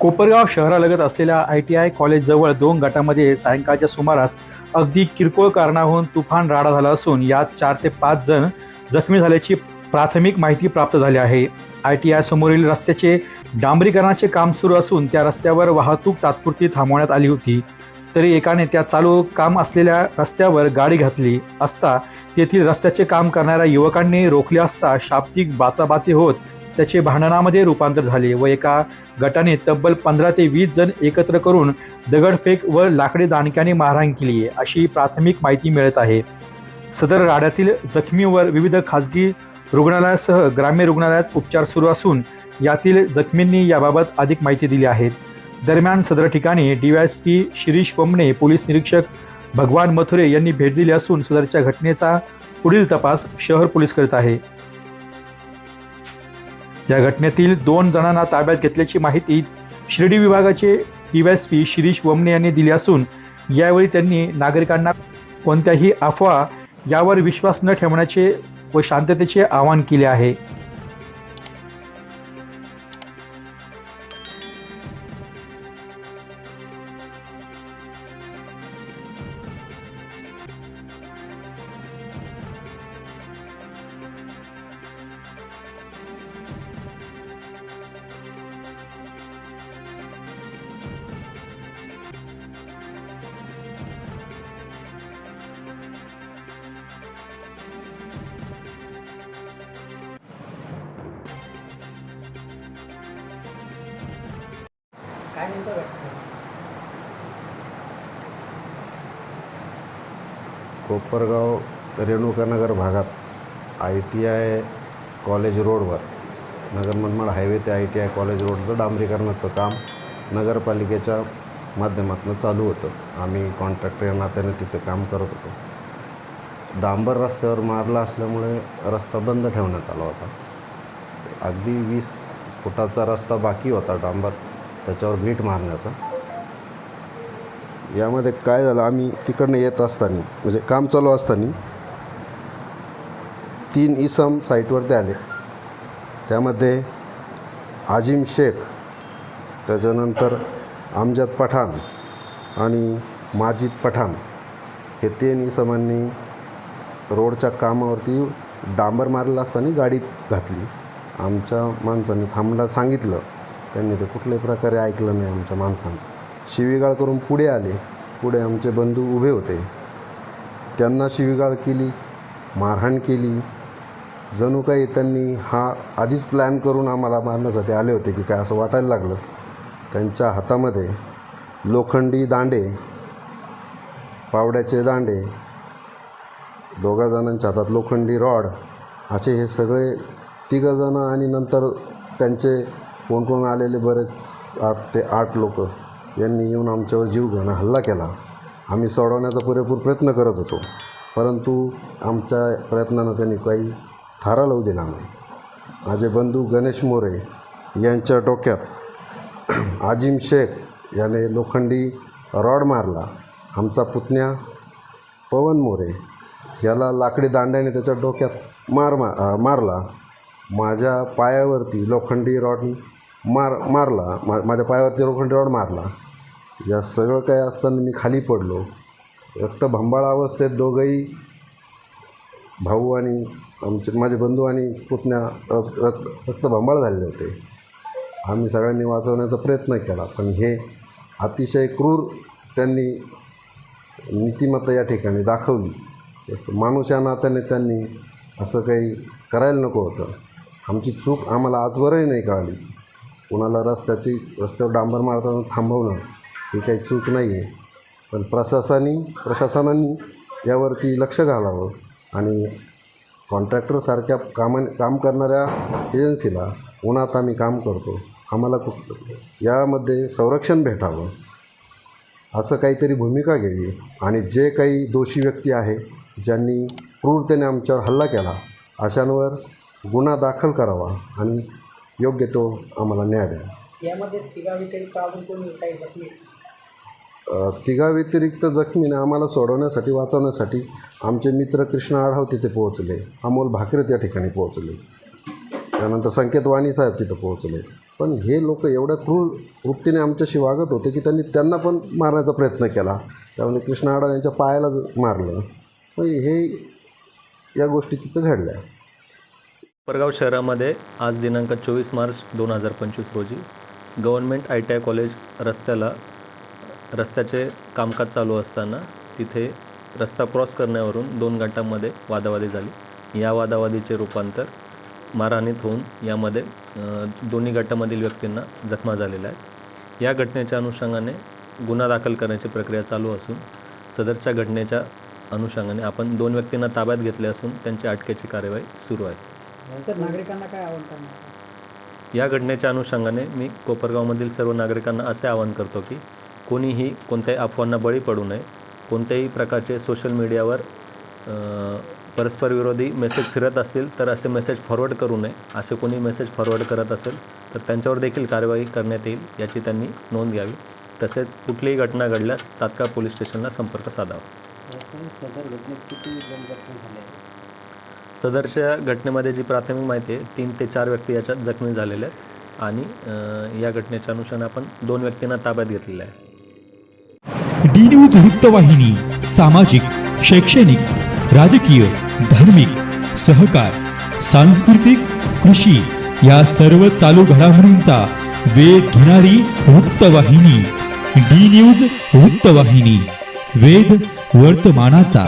कोपरगाव शहरालगत असलेल्या I T I कॉलेजजवळ दोन गटामध्ये सायंकाळच्या सुमारास अगदी किरकोळ कारणाहून तुफान राडा झाला असून यात चार ते पाच जण जखमी झाल्याची प्राथमिक माहिती प्राप्त झाली आहे. आय टी आय समोरील रस्त्याचे डांबरीकरणाचे काम सुरू असून त्या रस्त्यावर वाहतूक तात्पुरती थांबवण्यात आली होती. तरी एकाने त्या चालू काम असलेल्या रस्त्यावर गाडी घातली असता तेथील रस्त्याचे काम करणाऱ्या युवकांनी रोखले असता शाब्दिक बाचाबाची होत त्याचे भांडणामध्ये रूपांतर झाले व एका गटाने तब्बल पंधरा ते वीस जण एकत्र करून दगडफेक व लाकडी दांडक्याने मारहाण केली आहे अशी प्राथमिक माहिती मिळत आहे. सदर राड्यातील जखमीवर विविध खाजगी रुग्णालयासह ग्राम्य रुग्णालयात उपचार सुरू असून यातील जखमींनी याबाबत अधिक माहिती दिली आहे. दरम्यान सदर ठिकाणी डीवायएसपी शिरीष वमणे पोलीस निरीक्षक भगवान मथुरे यांनी भेट दिली असून सदरच्या घटनेचा पुढील तपास शहर पोलीस करीत आहे. या घटनेतील दोन जणांना ताब्यात घेतल्याची माहिती शिर्डी विभागाचे डीवायएसपी शिरीष वमने यांनी दिली असून यावेळी त्यांनी नागरिकांना कोणत्याही अफवा यावर विश्वास न ठेवण्याचे व शांततेचे आवाहन केले आहे. काय नेमकं घडलं कोपरगाव रेणुकानगर भागात आय टी आय कॉलेज रोडवर नगर मनमाड हायवे ते आय टी आय कॉलेज रोडचं डांबरीकरणाचं काम नगरपालिकेच्या माध्यमातून चालू होतं. आम्ही कॉन्ट्रॅक्टर या नात्याने तिथं काम करत होतो. डांबर रस्त्यावर मारला असल्यामुळे रस्ता बंद ठेवण्यात आला होता. अगदी वीस फुटाचा रस्ता बाकी होता डांबर. त्याच्यावर भीट मारण्याचा. यामध्ये काय झालं आम्ही तिकडनं येत असताना म्हणजे काम चालू असताना तीन इसम साईटवरती आले. त्यामध्ये आजिम शेख त्याच्यानंतर अमजद पठाण आणि माजिद पठाण हे तीन इसमांनी रोडच्या कामावरती डांबर मारलेला असताना गाडीत घातली. आमच्या माणसांनी थांबला सांगितलं. त्यांनी ते कुठल्याही प्रकारे ऐकलं नाही आमच्या माणसांचं. शिवीगाळ करून पुढे आले. पुढे आमचे बंधू उभे होते. त्यांना शिवीगाळ केली मारहाण केली. जणू काही त्यांनी हा आधीच प्लॅन करून आम्हाला मारण्यासाठी आले होते की काय असं वाटायला लागलं. त्यांच्या हातामध्ये लोखंडी दांडे पावड्याचे दांडे दोघा जणांच्या हातात लोखंडी रॉड असे हे सगळे तिघंजणं आणि नंतर त्यांचे कोण कोण आलेले बरेच आठ ते आठ लोक यांनी येऊन आमच्यावर जीवघेणं हल्ला केला. आम्ही सोडवण्याचा पुरेपूर प्रयत्न करत होतो परंतु आमच्या प्रयत्नानं त्यांनी काही थारा लावू दिला नाही. माझे बंधू गणेश मोरे यांच्या डोक्यात आजिम शेख याने लोखंडी रॉड मारला. आमचा पुतण्या पवन मोरे याला लाकडी दांड्याने त्याच्या डोक्यात मार मा मारला. माझ्या पायावरती लोखंडी रॉड मार मारला. मा माझ्या पायावरती लोखंडी मारला. या सगळं काय असताना मी खाली पडलो. रक्तभंबाळ अवस्थेत दोघंही भाऊ आणि आमचे माझे बंधू आणि पुतण्या रक्त रक्त रक्तभंबाळ झालेले होते. आम्ही सगळ्यांनी वाचवण्याचा प्रयत्न केला पण हे अतिशय क्रूर त्यांनी नीतिमत्ता या ठिकाणी दाखवली. माणूस या नात्याने त्यांनी असं काही करायला नको होतं. आमची चूक आम्हाला आजवरही नाही कळाली. कुणाला रस्त्याची रस्त्यावर डांबर मारताना थांबवणं ही काही चूक नाही आहे. पण प्रशासनी प्रशासनाने यावरती लक्ष घालावं आणि कॉन्ट्रॅक्टरसारख्या कामा काम करणाऱ्या एजन्सीला उन्हात आम्ही काम करतो. आम्हाला कुठ यामध्ये संरक्षण भेटावं. असं काहीतरी भूमिका घ्यावी आणि जे काही दोषी व्यक्ती आहे ज्यांनी क्रूरतेने आमच्यावर हल्ला केला अशांवर गुन्हा दाखल करावा आणि योग्य तो आम्हाला न्याय द्यावा यामध्ये तिघा व्यतिरिक्त अजून कोणी काही जखमी तिघाव्यतिरिक्त जखमीने आम्हाला सोडवण्यासाठी वाचवण्यासाठी आमचे मित्र कृष्ण आढाव तिथे पोहोचले. अमोल भाकरे त्या ठिकाणी पोहोचले. त्यानंतर संकेत वाणी साहेब तिथं पोहोचले. पण हे लोक एवढ्या क्रूर वृत्तीने आमच्याशी वागत होते की त्यांनी त्यांना पण मारण्याचा प्रयत्न केला. त्यामध्ये कृष्णा आडव यांच्या पायाला मारलं. हे या गोष्टी तिथं घडल्या. कोपरगाव शहरामध्ये आज दिनांक चोवीस मार्च दोन हजार पंचवीस रोजी government I T I college रस्त्याला रस्त्याचे कामकाज चालू असताना तिथे रस्ता क्रॉस करण्यावरून दोन गटांमध्ये वादावादी झाली. या वादावादीचे रूपांतर मारहाणीत होऊन यामध्ये दोन्ही गटामधील व्यक्तींना जखमा झालेल्या आहेत. या घटनेच्या अनुषंगाने गुन्हा दाखल करण्याची प्रक्रिया चालू असून सदरच्या घटनेच्या अनुषंगाने आपण दोन व्यक्तींना ताब्यात घेतले असून त्यांची अटकेची कार्यवाही सुरू आहे. तर नागरिकांना काय आव्हान करणार? या घटनेच्या अनुषंगाने मी कोपरगावमधील सर्व नागरिकांना असे आवाहन करतो की कोणीही कोणत्याही अफवांना बळी पडू नये. कोणत्याही प्रकारचे सोशल मीडियावर परस्परविरोधी मेसेज फिरत असतील तर असे मेसेज फॉरवर्ड करू नये. असे कोणी मेसेज फॉरवर्ड करत असेल तर त्यांच्यावर देखील कार्यवाही करण्यात येईल याची त्यांनी नोंद घ्यावी. तसेच कुठलीही घटना घडल्यास तात्काळ पोलीस स्टेशनला संपर्क साधावा. सदर घटनेत किती झाले? सदरच्या घटनेमध्ये जी प्राथमिक माहिती आहे तीन ते चार व्यक्ती याच्यात जखमी झालेल्या आहेत आणि या घटनेच्या अनुषंगाने आपण दोन व्यक्तींना ताब्यात घेतलेलं आहे. डी न्यूज वृत्तवाहिनी सामाजिक शैक्षणिक राजकीय धार्मिक सहकार सांस्कृतिक कृषी या सर्व चालू घडामोडींचा वेध घेणारी वृत्तवाहिनी डी न्यूज वृत्तवाहिनी वेद वर्तमानाचा.